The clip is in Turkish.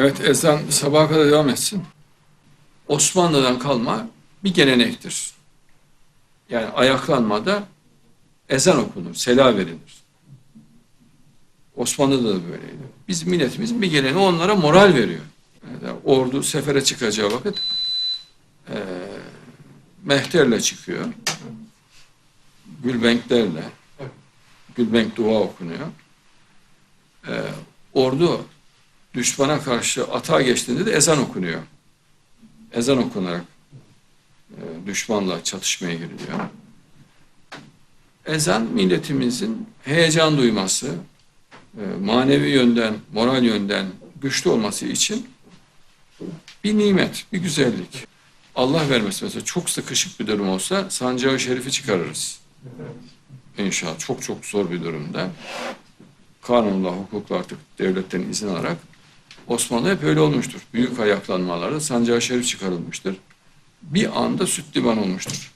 Evet ezan sabaha kadar devam etsin. Osmanlı'dan kalma bir gelenektir. Yani ayaklanmada ezan okunur, sela verilir. Osmanlı'da da böyleydi. Biz milletimizin bir geleneği onlara moral veriyor. Yani ordu sefere çıkacağı vakit eee mehterle çıkıyor. Gülbenklerle. Gülbenk dua okunuyor. Eee ordu düşmana karşı atağa geçtiğinde de ezan okunuyor. Ezan okunarak e, düşmanla çatışmaya giriliyor. Ezan milletimizin heyecan duyması, e, manevi yönden, moral yönden güçlü olması için bir nimet, bir güzellik. Allah vermesin mesela çok sıkışık bir durum olsa sancağı şerifi çıkarırız. İnşallah çok çok zor bir durumda. Kanunla, hukukla artık devletten izin alarak Osmanlı hep öyle olmuştur. Büyük ayaklanmalarda sancağı şerif çıkarılmıştır. Bir anda süt liman olmuştur.